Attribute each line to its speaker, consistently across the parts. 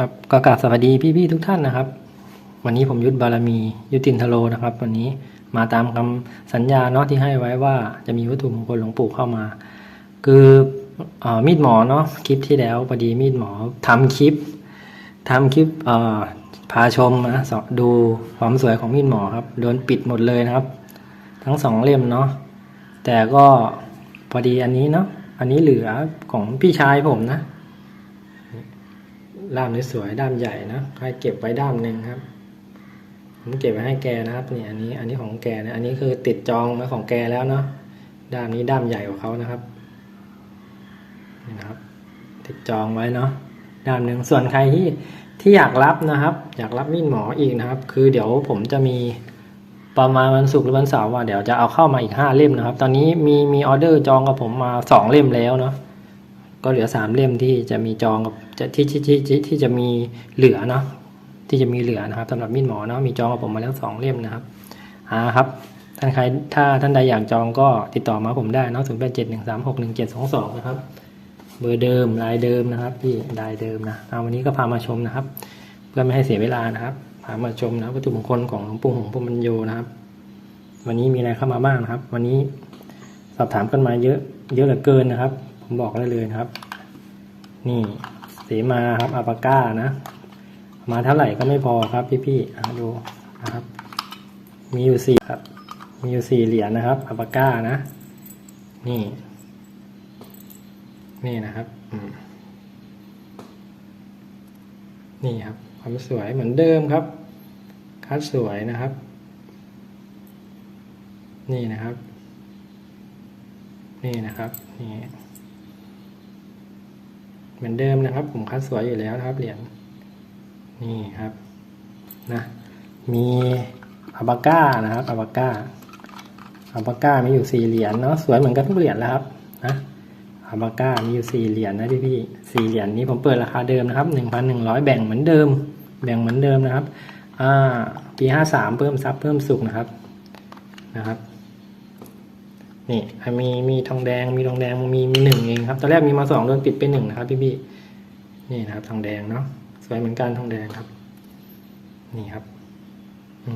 Speaker 1: ครับก็กราบสวัสดีพี่ๆทุกท่านนะครับ วันนี้ผมยุทธบารมียุตินทโลนะครับ วันนี้มาตามคำสัญญาเนาะที่ให้ไว้ว่าจะมีวัตถุมงคลหลวงปู่เข้ามา คืออมีดหมอเนาะคลิปที่แล้วพอดีมีดหมอทำคลิปทำคลิปพาชมนะดูความสวยของมีดหมอครับโดนปิดหมดเลยนะครับ ทั้งสองเล่มเนาะแต่ก็พอดีอันนี้เนาะอันนี้เหลือของพี่ชายผมนะ ด้ามนี้สวยด้ามใหญ่นะให้เก็บไว้ด้ามหนึ่งครับ ผมเก็บไว้ให้แกนะครับนี่อันนี้อันนี้ของแกนะอันนี้คือติดจองมาของแกแล้วเนาะด้ามนี้ด้ามใหญ่กว่าเขานะครับนี่นะครับ ติดจองไว้เนาะด้ามหนึ่งส่วนใครที่ที่อยากรับนะครับ อยากรับมีดหมออีกนะครับ คือเดี๋ยวผมจะมีประมาณวันศุกร์หรือวันเสาร์ว่าเดี๋ยวจะเอาเข้ามาอีกห้าเล่มนะครับ ตอนนี้มีมีออเดอร์จองกับผมมาสองเล่มแล้วเนาะก็เหลือสามเล่มที่จะมีจองกับ จะที่ที่ที่ที่ที่จะมีเหลือเนาะที่จะมีเหลือนะครับสำหรับมีดหมอเนาะมีจองกับผมมาแล้วสองเล่มนะครับอ่าครับท่านใครถ้าท่านใดอยากจองก็ติดต่อมาผมได้เนาะศูนย์แปดเจ็ดหนึ่งสามหกหนึ่งเจ็ดสองสองนะครับ เบอร์เดิมลายเดิมนะครับที่ลายเดิมนะเอาวันนี้ก็พามาชมนะครับ เพื่อไม่ให้เสียเวลานะครับพามาชมนะวัตถุมงคลของหลวงปู่หงส์พรหมโยนะครับ วันนี้มีอะไรเข้ามาบ้างนะครับ วันนี้สอบถามกันมาเยอะ เยอะเหลือเกินนะครับ ผมบอกได้เลยนะครับ นี่ สมาครับอัปาก้านะ มาเท่าไหร่ก็ไม่พอครับพี่ๆอ่ดูนะครับ มีอยู่สี่ครับ มีอยู่สี่เหรียญนะครับอัปาก้านะ นี่ นี่นะครับนี่ครับ ความสวยเหมือนเดิมครับ คัดสวยนะครับ นี่นะครับ นี่นะครับ นี่ เหมือนเดิมนะครับ ผมคัดสวยอยู่แล้วนะครับเหรียญนี่ครับนะมีอัปาก้านะครับอัปาก้าอัปาก้ามีอยู่สี่เหรียญเนาะสวยเหมือนกันทุกเหรียญแล้วครับนะอัปาก้ามีอยู่สี่เหรียญนะพี่พี่สี่เหรียญนี้ผมเปิดราคาเดิมนะครับหนึ่งพันหนึ่งร้อยแบ่งเหมือนเดิม แบ่งเหมือนเดิมนะครับอ่าปีห้าสามเพิ่มซับเพิ่มสุกนะครับนะครับ นี่มีมีทองแดงมีทองแดงมีมีหนึ่งเองครับตอนแรกมีมาสองโดนปิดไปหนึ่งนะครับพี่พี่นี่นะครับทองแดงเนาะสวยเหมือนกันทองแดงครับ นี่ครับอื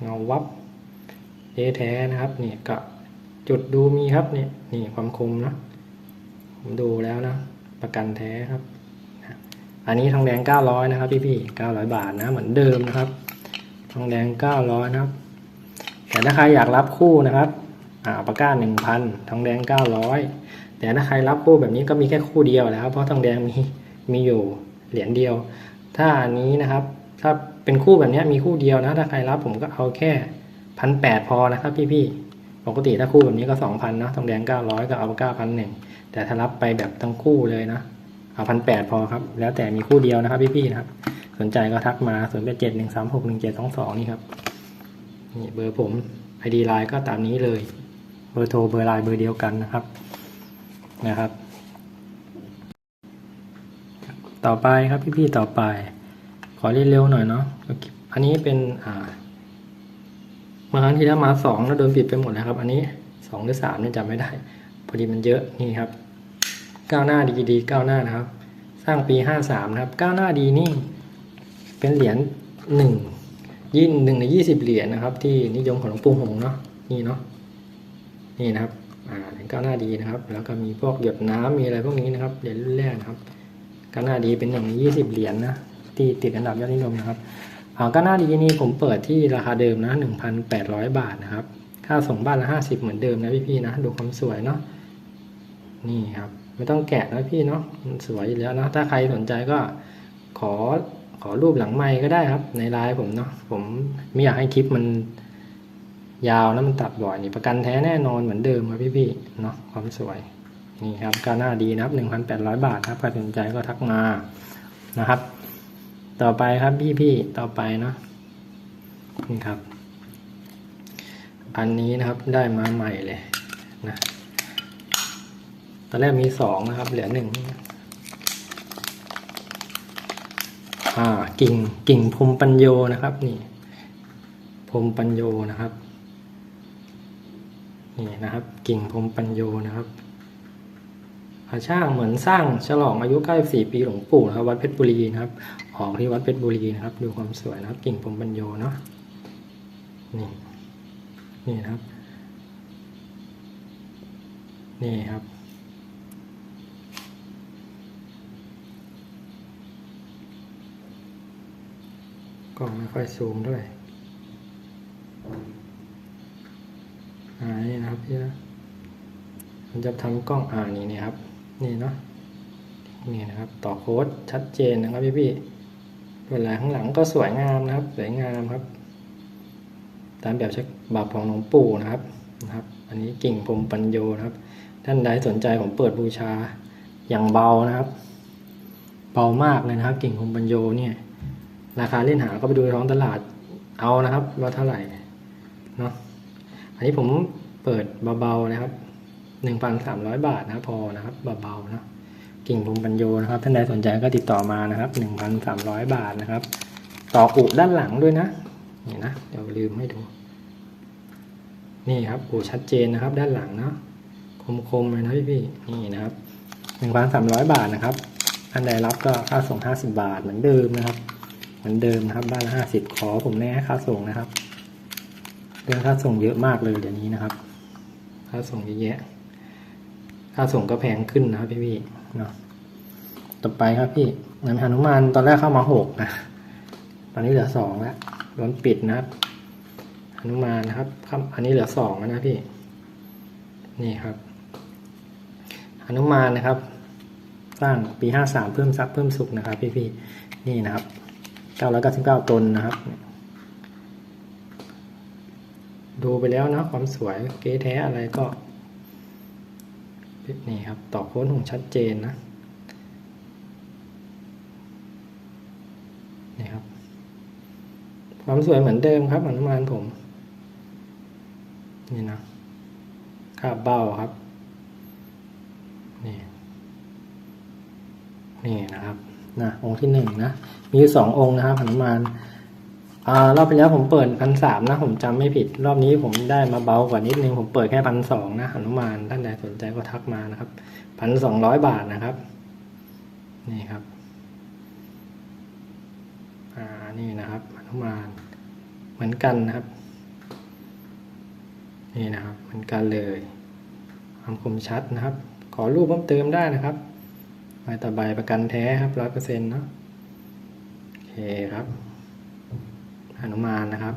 Speaker 1: เงาวับเอแท้นะครับนี่ก็จุดดูมีครับนี่นี่ความคมนะผมดูแล้วนะประกันแท้ครับอันนี้ทองแดงเก้าร้อยนะครับ พี่พี่เก้าร้อยบาทนะเหมือนเดิมนะครับ ทองแดงเก้าร้อยนะครับแต่ถ้าใครอยากรับคู่นะครับ อ่าปากกาหนึ่งพันทองแดงเก้าร้อยแต่ถ้าใครรับคู่แบบนี้ก็มีแค่คู่เดียวแล้ว เพราะทองแดงมีมีอยู่เหรียญเดียว ถ้าอันนี้นะครับ ถ้าเป็นคู่แบบนี้มีคู่เดียวนะ ถ้าใครรับผมก็เอาแค่พันแปดพอนะครับพี่พี่ปกติถ้าคู่แบบนี้ก็สองพันเนาะทองแดงเก้าร้อยก็เอาเก้าพันหนึ่งแต่ถ้ารับไปแบบทั้งคู่เลยนะเอาพันแปดพอครับ แล้วแต่มีคู่เดียวนะครับพี่พี่นะครับ สนใจก็ทักมาศูนย์แปดเจ็ดหนึ่งสามหกหนึ่งเจ็ดสองสองนี่ครับนี่เบอร์ผมไอดีไลน์ก็ตามนี้เลย เบอร์โทรเบอร์ไลน์เบอร์เดียวกันนะครับนะครับ ต่อไปครับพี่ๆต่อไป ขอเร็วๆหน่อยเนาะอันนี้เป็นอ่ามาครั้งที่แล้วมาสองแล้วโดนปิดไปหมดแล้วครับ อันนี้สองหรือสามเนี่ยจำไม่ได้ พอดีมันเยอะนี่ครับก้าวหน้าดีดีก้าวหน้านะครับ สร้างปีห้าสามนะครับก้าวหน้าดีนี่ เป็นเหรียญหนึ่งยี่หนึ่งในยี่สิบเหรียญนะครับ ที่นิยมของหลวงปู่หงส์เนาะนี่เนาะ นี่นะครับอ่าเหรียญก้าวหน้าดีนะครับ แล้วก็มีพวกหยดน้ำมีอะไรพวกนี้นะครับเหรียญรุ่นแรกนะครับก้าวหน้าดีเป็นหนึ่งในยี่สิบเหรียญนะที่ติดอันดับยอดนิยมนะครับอ่าก้าวหน้าดีนี่ผมเปิดที่ราคาเดิมนะหนึ่งพันแปดร้อยบาทนะครับ ค่าส่งบ้านละห้าสิบเหมือนเดิมนะพี่ๆนะ ดูความสวยเนาะนี่ครับ ไม่ต้องแกะนะพี่เนาะมันสวยอยู่แล้วนะถ้าใครสนใจก็ขอขอรูปหลังไม้ก็ได้ครับ ในไลน์ผมเนาะผมไม่อยากให้คลิปมัน ยาวนะมันตัดบ่อยนี่ประกันแท้แน่นอนเหมือนเดิมครับพี่ๆเนาะความสวยนี่ครับก็น่าดีนะครับหนึ่งพันแปดร้อยบาทครับใครสนใจก็ทักมานะครับ ต่อไปครับพี่ๆต่อไปเนาะนี่ครับ อันนี้นะครับได้มาใหม่เลยนะตอนแรกมีสองนะครับ เหลือหนึ่งอ่ากิ่งกิ่งพรมปัญโยนะครับ นี่พรมปัญโยนะครับ นี่นะครับกิ่งพรมปัญโยนะครับอาช่างเหมือนสร้างฉลองอายุ94ปีหลวงปู่นะครับวัดเพชรบุรีนะครับ ออกที่วัดเพชรบุรีนะครับ ดูความสวยนะครับ กิ่งผมบรรโยเนาะนี่นี่นะครับ นี่ครับกล้องไม่ค่อยซูมด้วย อ่านี่นะครับพี่นะผมจะทำกล้องอ่านี่นี่ครับ นี่เนาะนี่นะครับ ต่อโค้ดชัดเจนนะครับพี่พี่ๆเวลาข้างหลังก็สวยงามนะครับ สวยงามครับ ตามแบบฉบับของหลวงปู่นะครับนะครับ อันนี้กิ่งพรมปัญโยนะครับ ท่านใดสนใจผมเปิดบูชาอย่างเบานะครับ เบามากเลยนะครับ กิ่งพรมปัญโยเนี่ย ราคาเล่นหาก็ไปดูท้องตลาดเอานะครับว่าเท่าไหร่เนาะ อันนี้ผมเปิดเบาๆนะครับหนึ่งพันสามร้อยบาทนะพอนะครับเบาๆนะกิ่งพรมปัญโยนะครับ ท่านใดสนใจก็ติดต่อมานะครับหนึ่งพันสามร้อยบาทนะครับ ต่ออุด้านหลังด้วยนะนี่นะเดี๋ยวลืมให้ดู นี่ครับอูชัดเจนนะครับ ด้านหลังเนาะคมๆเลยนะพี่ๆนี่นะครับหนึ่งพันสามร้อยบาทนะครับท่านใดรับก็ค่าส่งห้าสิบาทเหมือนเดิมนะครับ เหมือนเดิมนะครับบ้านละห้าสิบขอผมแน่ค่าส่งนะครับ เรื่องค่าส่งเยอะมากเลยเดี๋ยวนี้นะครับ ค่าส่งเยอะแยะ ค่าส่งก็แพงขึ้นนะครับพี่พี่ๆเนาะต่อไปครับพี่งานหนุมานตอนแรกเข้ามาหกนะตอนนี้เหลือสองแล้วโดนปิดนะครับหนุมานนะครับครับ อันนี้เหลือสองแล้วนะพี่ นี่ครับหนุมานนะครับสร้างปีห้าสามเพิ่มทรัพย์เพิ่มสุขนะครับ พี่พี่ๆนี่นะครับ999ตนนะครับ ดูไปแล้วนะความสวยเก๊แท้อะไรก็นี่ครับต่อโค้ดของชัดเจนนะนี่ครับ ความสวยเหมือนเดิมครับอนุมานผม นี่นะคาบเบ้าครับ นี่ นี่นะครับนะองค์ที่หนึ่งนะ มีสององค์นะครับหนุมาน อ่ารอบที่แล้วผมเปิดพันสามนะ ผมจำไม่ผิด รอบนี้ผมได้มาเบากว่านิดนึง ผมเปิดแค่พันสองนะหนุมานท่านใดสนใจก็ทักมานะครับพันสองร้อยบาทนะครับ นี่ครับ อ่านี่นะครับหนุมานเหมือนกันนะครับ นี่นะครับ เหมือนกันเลยความคมชัดนะครับ ขอรูปเพิ่มเติมได้นะครับใบต่อใบประกันแท้ครับร้อยเปอร์เซ็นต์เนาะโอเคครับ หนุมานนะครับ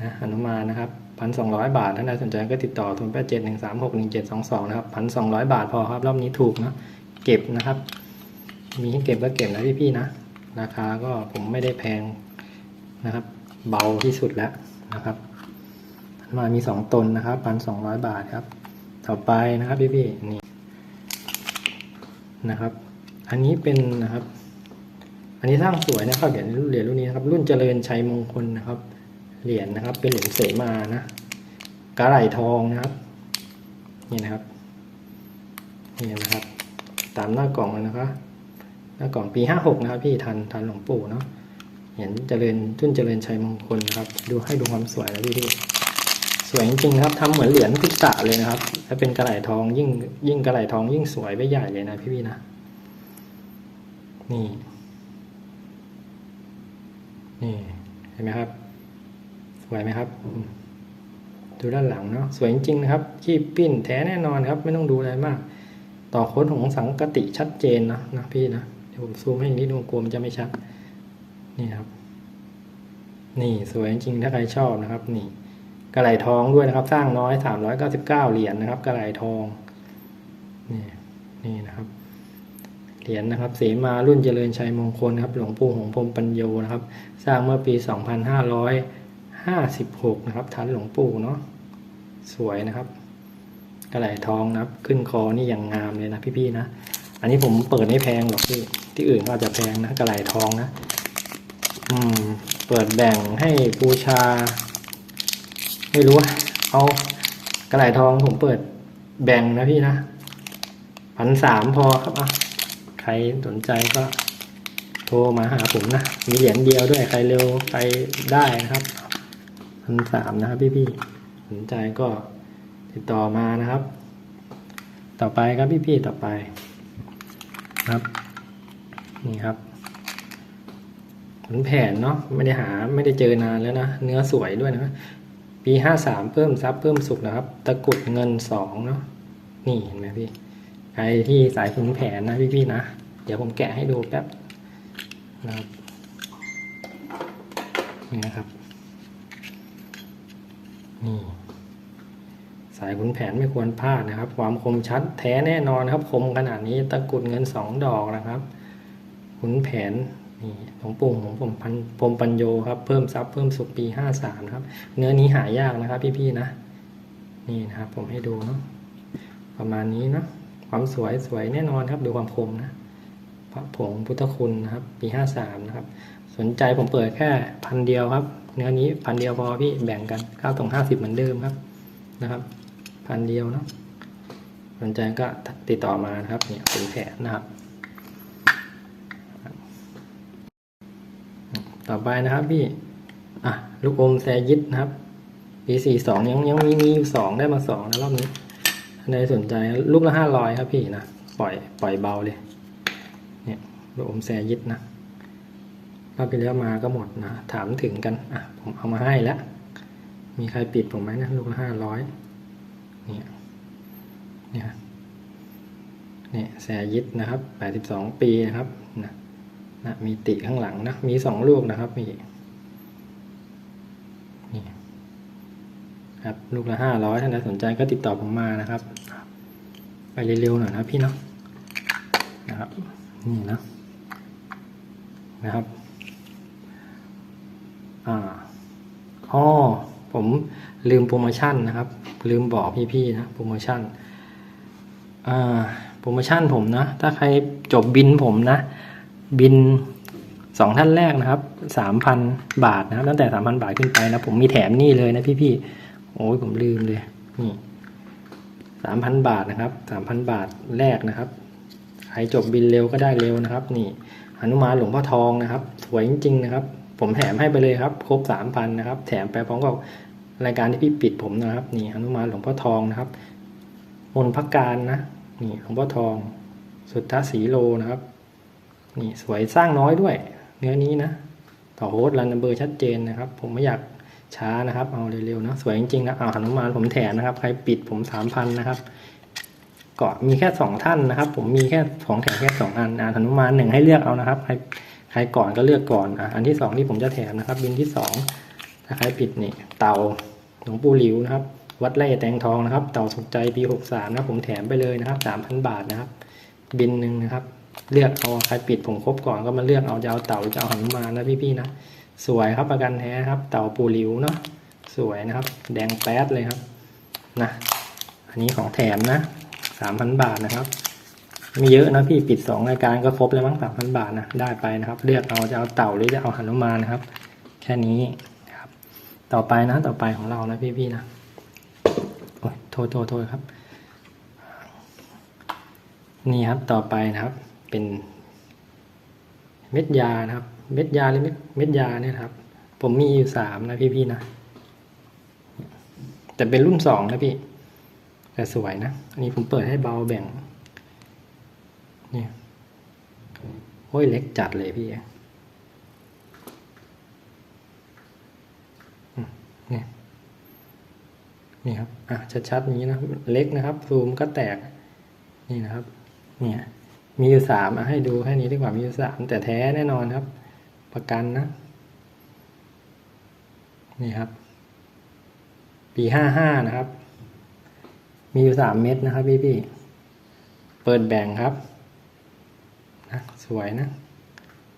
Speaker 1: นะหนุมานนะครับพันสองร้อยบาทท่านใดสนใจก็ติดต่อทุนแปดเจ็ดหนึ่งสามหกหนึ่งเจ็ดสองสองนะครับพันสองร้อยบาทพอครับ รอบนี้ถูกนะเก็บนะครับ มีให้เก็บก็เก็บนะพี่ๆนะ ราคาก็ผมไม่ได้แพงนะครับ เบาที่สุดแล้วนะครับมามีสองตนนะครับพันสองร้อยบาทครับ ต่อไปนะครับพี่พี่ๆนี่นะครับ อันนี้เป็นนะครับ นนี้สร้างสวยนะครับเหรียญเหรียญรุ่นนี้นะครับ รุ่นเจริญชัยมงคลนะครับ เหรียญนะครับ เป็นเหรียญเสมานะกระไหลทองนะครับ นี่นะครับ นี่นะครับ ตามหน้ากล่องนะครับ หน้ากล่องปีห้าหกนะครับ พี่ทันทันหลวงปู่เนาะเหรียญเจริญรุ่นเจริญชัยมงคลนะครับ ดูให้ดูความสวยนะพี่พี่ๆสวยจริงๆครับทำเหมือนเหรียญพุทธะเลยนะครับ ถ้าเป็นกระไหลทองยิ่งยิ่งกระไหลทองยิ่งสวยไปใหญ่เลยนะพี่ๆนะ นี่ นี่เห็นไหมครับ สวยไหมครับ ดูด้านหลังเนาะสวยจริงๆนะครับคีบปิ้นแท้แน่นอนครับ ไม่ต้องดูอะไรมาก ต่อโค้ดของสังกติชัดเจนนะนะพี่นะเดี๋ยวผมซูมให้อีกนิดนึงกลัวมันจะไม่ชัด นี่ครับ นี่สวยจริงๆถ้าใครชอบนะครับ นี่กระไหลทองด้วยนะครับ สร้างน้อยสามร้อยเก้าสิบเก้าเหรียญนะครับ กระไหลทอง นี่นี่นะครับ เหรียญนะครับเสมารุ่นเจริญชัยมงคลครับหลวงปู่หงพรมปัญโยนะครับ สร้างเมื่อปีสองพันห้าร้อยห้าสิบหกนะครับทันหลวงปู่เนาะสวยนะครับกระไหลทองนะครับ ขึ้นคอนี่อย่างงามเลยนะพี่ๆนะ อันนี้ผมเปิดไม่แพงหรอกพี่ที่อื่นก็อาจจะแพงนะกระไหลทองนะอืมเปิดแบ่งให้บูชา ไม่รู้ว่าเอากระไหลทองผมเปิดแบ่งนะพี่นะพันสามพอครับอะ รสนใจก็โทรมาหาผมนะ มีเหรียญเดียวด้วยใครเร็วไปได้นะครับพันสามนะครับพี่พี่ๆสนใจก็ติดต่อมานะครับ ต่อไปครับพี่พี่ๆต่อไปครับ นี่ครับขุนแผนเนาะไม่ได้หาไม่ได้เจอนานแล้วนะ เนื้อสวยด้วยนะ ปีห้าสามเพิ่มทรัพย์เพิ่มสุขนะครับ ตะกรุดเงินสองเนาะนี่เห็นไหมพี่ ใครที่สายขุนแผนนะพี่พี่ๆนะ เดี๋ยวผมแกะให้ดูแป๊บนะครับนี่นะครับนี่สายขุนแผนไม่ควรพลาดนะครับ ความคมชัดแท้แน่นอนครับ คมขนาดนี้ตะกรุดเงินสองดอกนะครับขุนแผนนี่ของปู่ของผมพันพรมปัญโยครับ เพิ่มทรัพย์เพิ่มสุขปีห้าสามครับ เนื้อนี้หายากนะครับ พี่ๆนะ นี่นะครับ ผมให้ดูเนาะประมาณนี้เนาะ ความสวยสวยแน่นอนครับดูความคมนะพระผงพุทธคุณนะครับ ปีห้าสามนะครับ สนใจผมเปิดแค่พันเดียวครับ เนื้อนี้พันเดียวพอพี่แบ่งกันข้าตรงห้าสิบเหมือนเดิมครับนะครับ พันเดียวเนาะสนใจก็ติดต่อมานะครับเนี่ยเป็นแผนนะครับ ต่อไปนะครับพี่อะลูกอมแซยิดนะครับปีสี่สองยังยังมีมีอยู่สองได้มาสองนะรอบนี้ ใครสนใจลูกละห้าร้อยครับพี่นะ ปล่อยปล่อยเบาเลย เนี่ยลูกอมแซยิดนะรอบที่แล้วมาก็หมดนะ ถามถึงกัน อะ ผมเอามาให้แล้ว มีใครปิดผมไหมนะลูกละห้าร้อยเนี่ย เนี่ยเนี่ยแซยิดนะครับแปดสิบสองปีนะครับนะนะมีติข้างหลังนะ มีสองลูกนะครับมี ครับลูกละห้าร้อยท่านใดสนใจก็ติดต่อผมมานะครับ ไปเร็วๆหน่อยนะพี่เนาะนะครับนี่นะนะครับอ่าอ๋อผมลืมโปรโมชั่นนะครับ ลืมบอกพี่ๆนะโปรโมชั่นอ่าโปรโมชั่นผมนะ ถ้าใครจบบินผมนะ บินสองท่านแรกนะครับสามพันบาทนะครับ ตั้งแต่สามพันบาทขึ้นไปนะ ผมมีแถมนี่เลยนะพี่ๆ โอ้ยผมลืมเลยนี่สามพันบาทนะครับสามพันบาทแรกนะครับใครจบบินเร็วก็ได้เร็วนะครับ นี่หนุมานหลวงพ่อทองนะครับ สวยจริงๆนะครับ ผมแถมให้ไปเลยครับ ครบสามพันนะครับ แถมไปพร้อมกับรายการที่พี่ปิดผมนะครับ นี่หนุมานหลวงพ่อทองนะครับมนต์พักการนะนี่หลวงพ่อทอง สุทธสีโลนะครับ นี่สวยสร้างน้อยด้วย เนื้อนี้นะต่อโฮสต์รันนัมเบอร์ชัดเจนนะครับ ผมไม่อยาก ช้านะครับ เอาเร็วๆนะสวยจริงๆนะเอาหนุมานผมแถมนะครับ ใครปิดผมสามพันนะครับเกาะมีแค่สองท่านนะครับ ผมมีแค่ของแถมแค่สองอันอ่าหนุมานหนึ่งให้เลือกเอานะครับ ใครใครก่อนก็เลือกก่อนอะอันที่สองที่ผมจะแถมนะครับ บินที่สองถ้าใครปิดนี่ เต่าหลวงปู่หลิวนะครับ วัดไร่แตงทองนะครับ เต่าสุขใจปีหกสามนะผมแถมไปเลยนะครับสามพันบาทนะครับ บินหนึ่งนะครับ เลือกเอาใครปิดผมครบก่อนก็มาเลือกเอาจะเอาเต่าหรือจะเอาหนุมานนะพี่ๆนะ สวยครับประกันแท้ครับ เต่าปูหลิวเนาะสวยนะครับ แดงแป๊ดเลยครับนะอันนี้ของแถมนะสามพันบาทนะครับไม่เยอะนะพี่ปิดสองรายการก็ครบแล้วมั้งสามพันบาทนะได้ไปนะครับ เลือกเอาจะเอาเต่าหรือจะเอาหนุมานนะครับ แค่นี้ครับ ต่อไปนะต่อไปของเรานะพี่ๆนะโอ้ยโทษโทษโทษครับ นี่ครับต่อไปนะครับ เป็นเม็ดยานะครับ เม็ดยาหรือเม็ดเม็ดยาเนี่ยครับ ผมมีอยู่สามนะพี่ๆนะแต่เป็นรุ่นสองนะพี่ แต่สวยนะ อันนี้ผมเปิดให้เบาแบ่งเนี่ยโอ้ยเล็กจัดเลยพี่นี่นี่ครับ อะชัดๆอย่างนี้นะ เล็กนะครับ ซูมก็แตก นี่นะครับ เนี่ย มีอยู่สามอะให้ดูแค่นี้ดีกว่า มีอยู่สามแต่แท้แน่นอนครับ ประกันนะ นี่ครับ ปีห้าห้านะครับ มีอยู่สามเม็ดนะครับพี่พี่ๆเปิดแบ่งครับนะสวยนะ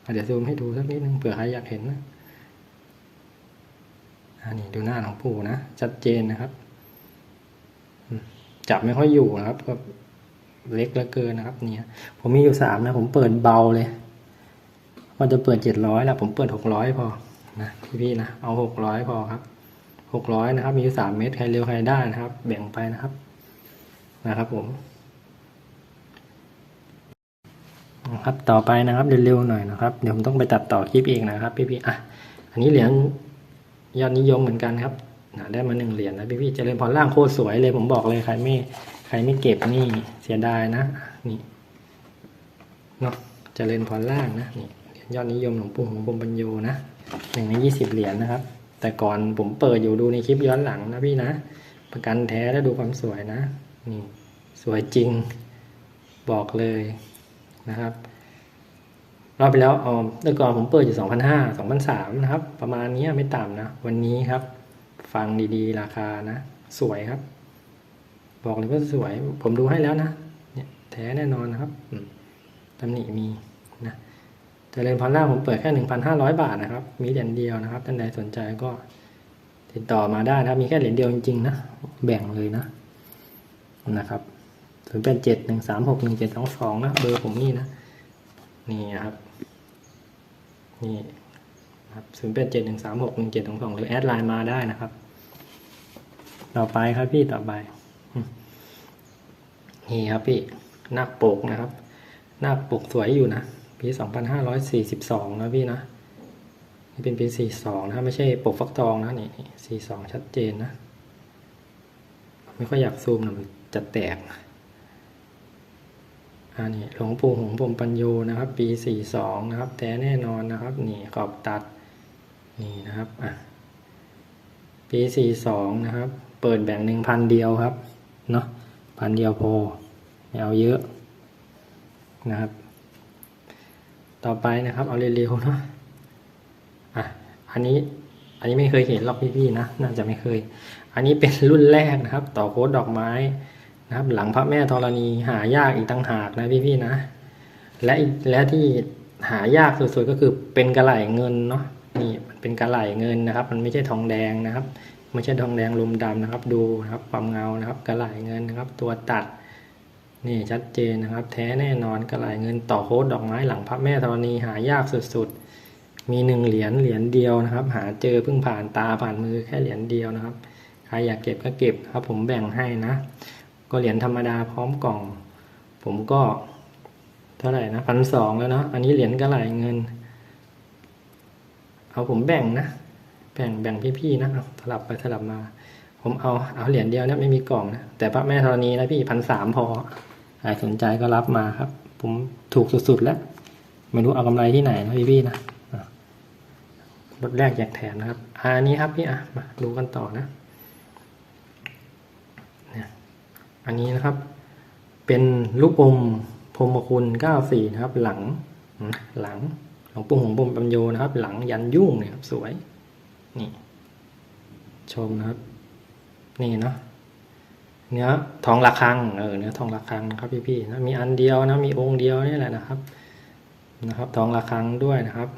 Speaker 1: อะเดี๋ยวซูมให้ดูสักนิดนึงเผื่อใครอยากเห็นนะอันนี้ดูหน้าของปู่นะ ชัดเจนนะครับ จับไม่ค่อยอยู่นะครับก็เล็กเหลือเกินนะครับ เนี่ย ผมมีอยู่สามนะ ผมเปิดเบาเลย ว่าจะเปิดเจ็ดร้อยแล้วผมเปิดหกร้อยพอนะพี่ๆนะเอาหกร้อยพอครับหกร้อยนะครับ มีสามเม็ดใครเร็วใครได้นะครับ แบ่งไปนะครับ นะครับผมนะครับต่อไปนะครับเร็วๆหน่อยนะครับ เดี๋ยวผมต้องไปตัดต่อคลิปเองนะครับ พี่ๆอะอันนี้เหรียญยอดนิยมเหมือนกันครับนะได้มาหนึ่งเหรียญนะพี่ๆเจริญพรล่างโคตรสวยเลยผมบอกเลยใครไม่ใครไม่เก็บนี่เสียดายนะนี่เนาะเจริญพรล่างนะนี่ ยอดนิยมหลวงปู่หงส์พรหมปัญโยนะหนึ่งในยี่สิบเหรียญนะครับ แต่ก่อนผมเปิดอยู่ดูในคลิปย้อนหลังนะพี่นะ ประกันแท้แล้วดูความสวยนะ นี่สวยจริงบอกเลยนะครับรอบไปแล้วอ๋อแต่ก่อนผมเปิดอยู่สองพันห้าสองพันสามนะครับ ประมาณนี้ไม่ต่ำนะ วันนี้ครับ ฟังดีๆ ราคานะ สวยครับ บอกเลยว่าสวย ผมดูให้แล้วนะ เนี่ยแท้แน่นอนนะครับตำหนิมีนะ เจริญพรล่าผมเปิดแค่หนึ่งพันห้าร้อยบาทนะครับ มีเหรียญเดียวนะครับ ท่านใดสนใจก็ติดต่อมาได้นะครับมีแค่เหรียญเดียวจริงๆนะ แบ่งเลยนะ นะครับศูนย์แปดเจ็ดหนึ่งสามหกหนึ่งเจ็ดสองสองนะ เบอร์ผมนี่นะ นี่นะครับ นี่ครับศูนย์แปดเจ็ดหนึ่งสามหกหนึ่งเจ็ดสองสองหรือแอดไลน์มาได้นะครับ ต่อไปครับพี่ต่อไป นี่ครับพี่นาคปกนะครับนาคปกสวยอยู่นะ ปีสองพันห้าร้อยสี่สิบสองนะพี่นะ นี่เป็นปีสี่สองนะไม่ใช่ปกฟักทองนะนี่สี่สองชัดเจนนะ ไม่ค่อยอยากซูมนะมันจะแตกอันนี้หลวงปู่หงพรมปัญโยนะครับ ปีสี่สองนะครับแท้แน่นอนนะครับ นี่ขอบตัด นี่นะครับอะปีสี่สองนะครับ เปิดแบ่งหนึ่งพันเดียวครับ เนาะพันเดียวพอไม่เอาเยอะนะครับ ต่อไปนะครับ เอาเร็วๆเนาะอะอันนี้อันนี้ไม่เคยเห็นหรอกพี่ๆนะน่าจะไม่เคย อันนี้เป็นรุ่นแรกนะครับ ต่อโค้ดดอกไม้นะครับ หลังพระแม่ธรณีหายากอีกต่างหากนะพี่ๆนะ และอีกและที่หายากสุดๆก็คือเป็นกระไหลเงินเนาะนี่มันเป็นกระไหลเงินนะครับ มันไม่ใช่ทองแดงนะครับไม่ใช่ทองแดงลมดำนะครับ ดูนะครับความเงานะครับ กระไหลเงินนะครับ ตัวตัด นี่ชัดเจนนะครับ แท้แน่นอนกระไหลเงินต่อโค้ดดอกไม้หลังพระแม่ธรณีหายากสุดๆ มีหนึ่งเหรียญเหรียญเดียวนะครับ หาเจอเพิ่งผ่านตาผ่านมือแค่เหรียญเดียวนะครับใครอยากเก็บก็เก็บครับ ผมแบ่งให้นะ ก็เหรียญธรรมดาพร้อมกล่อง ผมก็เท่าไหร่นะพันสองแล้วเนาะอันนี้เหรียญกระไหลเงิน เอาผมแบ่งนะ แบ่งแบ่งพี่ๆนะสลับไปสลับมา ผมเอาเอาเหรียญเดียวนะไม่มีกล่องนะแต่พระแม่ธรณีนะพี่พันสามพอใครสนใจก็รับมาครับ ผมถูกสุดๆแล้วไม่รู้เอากำไรที่ไหนนะพี่ๆนะอะรถแรกแจกแถมนะครับอันนี้ครับพี่อะมาดูกันต่อนะเนี่ยอันนี้นะครับ เป็นลูกอมพรมคุณเก้าสี่นะครับ หลังหลังหลวงปู่หงส์พรหมปัญโยนะครับ หลังยันยุ่งเนี่ยครับสวย นี่ ชมนะครับ นี่เนาะเนื้อทองระฆังเออเนื้อทองระฆังนะครับพี่ๆนะมีอันเดียวนะมีองค์เดียวนี่แหละนะครับ นะครับทองระฆังด้วยนะครับ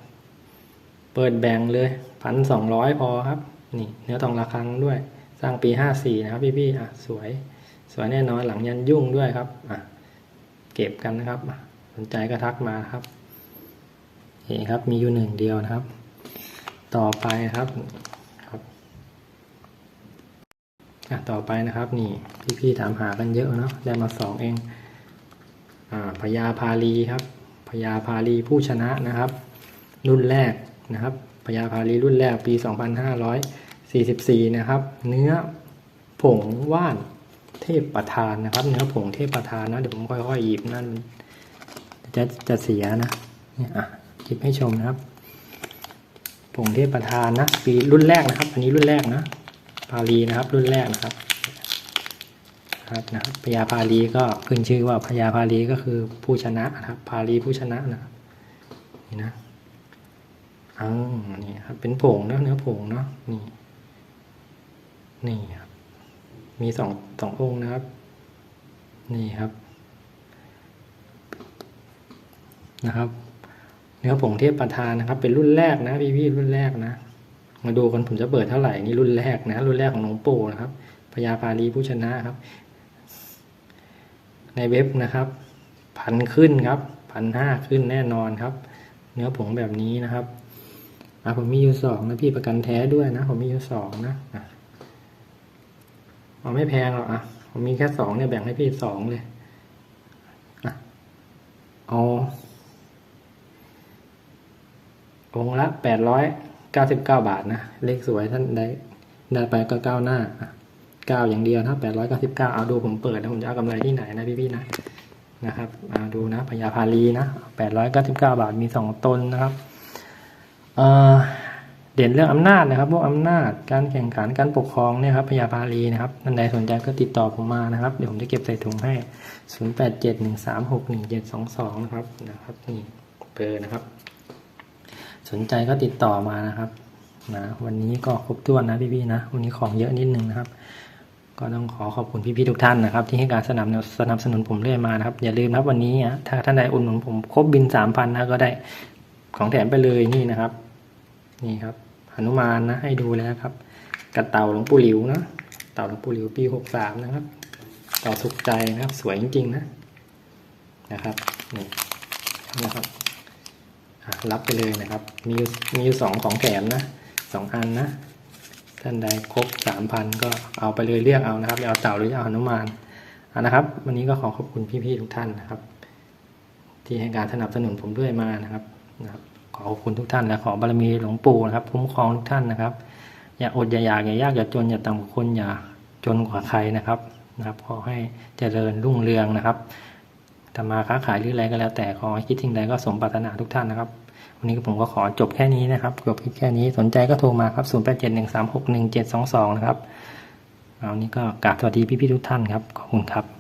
Speaker 1: เปิดแบ่งเลยพันสองร้อยพอครับ นี่ เนื้อทองระฆังด้วย สร้างปีห้าสี่นะครับพี่ๆอะสวย สวยแน่นอนหลังยันยุ่งด้วยครับอะเก็บกันนะครับสนใจก็ทักมาครับโอเคครับมีอยู่หนึ่งเดียวนะครับ ต่อไปครับอะ ต่อไปนะครับนี่พี่ๆถามหากันเยอะเนาะได้มาสองเองอ่าพญาพาลีครับพญาพาลีผู้ชนะนะครับ รุ่นแรกนะครับพญาพาลีรุ่นแรกปี 2544 นะครับ เนื้อผงว่านเทพประธานนะครับ เนื้อผงเทพประธานนะเดี๋ยวผมค่อยๆหยิบนั่นจะจะเสียนะเนี่ยอะหยิบให้ชมนะครับ ผงเทพประธานนะ ปีรุ่นแรกนะครับ อันนี้รุ่นแรกนะ พาลีนะครับ รุ่นแรกนะครับครับนะครับพญาพาลีก็ขึ้นชื่อว่าพญาพาลีก็คือผู้ชนะนะครับ พาลีผู้ชนะนะครับนี่นะอ้านี่ครับเป็นผงนะเนื้อผงเนาะนี่นี่ครับมีสองสององค์นะครับ นี่ครับนะครับ เนื้อผงเทพประธานนะครับ เป็นรุ่นแรกนะพี่พี่ๆรุ่นแรกนะ มาดูกันผมจะเปิดเท่าไหร่นี่รุ่นแรกนะ รุ่นแรกของหลวงโปนะครับพญาพาลีผู้ชนะครับ ในเว็บนะครับ พันขึ้นครับพันห้าขึ้นแน่นอนครับ เนื้อผงแบบนี้นะครับอะผมมีอยู่สองนะพี่ประกันแท้ด้วยนะ ผมมีอยู่สองนะอะเอาไม่แพงหรอกอะผมมีแค่สองเนี่ยแบ่งให้พี่สองเลยอะเอาองละแปดร้อย เก้าสิบเก้าบาทนะ เลขสวยท่านได้ได้ไปก็ก้าวหน้าอะก้าอย่างเดียวนะแปดร้อยเก้าสิบเก้าเอาดูผมเปิดนะผมจะเอากำไรที่ไหนนะพี่ๆนะนะครับเอาดูนะพญาพาลีนะแปดร้อยเก้าสิบเก้าบาทมีสองตนนะครับเอ่อเด่นเรื่องอำนาจนะครับ พวกอำนาจการแข่งขันการปกครองเนี่ยครับพญาพาลีนะครับท่านใดสนใจก็ติดต่อผมมานะครับ เดี๋ยวผมจะเก็บใส่ถุงให้ศูนย์แปดเจ็ดหนึ่งสามหกหนึ่งเจ็ดสองสองนะครับนะครับนี่เบอร์นะครับ สนใจก็ติดต่อมานะครับนะวันนี้ก็ครบถ้วนนะพี่ๆนะ วันนี้ของเยอะนิดนึงนะครับ ก็ต้องขอขอบคุณพี่ๆทุกท่านนะครับ ที่ให้การสนับสนับสนุนผมเรื่อยมานะครับ อย่าลืมนะครับวันนี้อะถ้าท่านใดอุดหนุนผมครบบินสามพันนะก็ได้ของแถมไปเลยนี่นะครับ นี่ครับหนุมานนะให้ดูแล้วครับกระเต่าหลวงปู่หลิวนะเต่าหลวงปู่หลิวปีหกสามนะครับเต่าสุขใจนะครับ สวยจริงๆนะนะครับนี่นะครับ รับไปเลยนะครับ มีมีสองของแถมนะสองอันนะ ท่านใดครบสามพันก็เอาไปเลยเรียกเอานะครับเอาเต่าหรือเอาหนุมานอะนะครับ วันนี้ก็ขอขอบคุณพี่ๆทุกท่านนะครับ ที่ให้การสนับสนุนผมด้วยมานะครับนะครับขอขอบคุณทุกท่านและขอบารมีหลวงปู่นะครับคุ้มครองทุกท่านนะครับ อย่าอดอย่าอยากอย่ายากอย่าจนอย่าต่ำกว่าคนอย่าจนกว่าใครนะครับนะครับ ขอให้เจริญรุ่งเรืองนะครับทำมาค้าขายหรืออะไรก็แล้วแต่ขอให้คิดสิ่งใดก็สมปรารถนาทุกท่านนะครับ วันนี้ผมก็ขอจบแค่นี้นะครับจบแค่นี้สนใจก็โทรมาครับ 0 8 7 1 3 6 1 7 2 2 นะครับเอาวันนี้ก็กราบสวัสดีพี่ๆทุกท่านครับ ขอบคุณครับ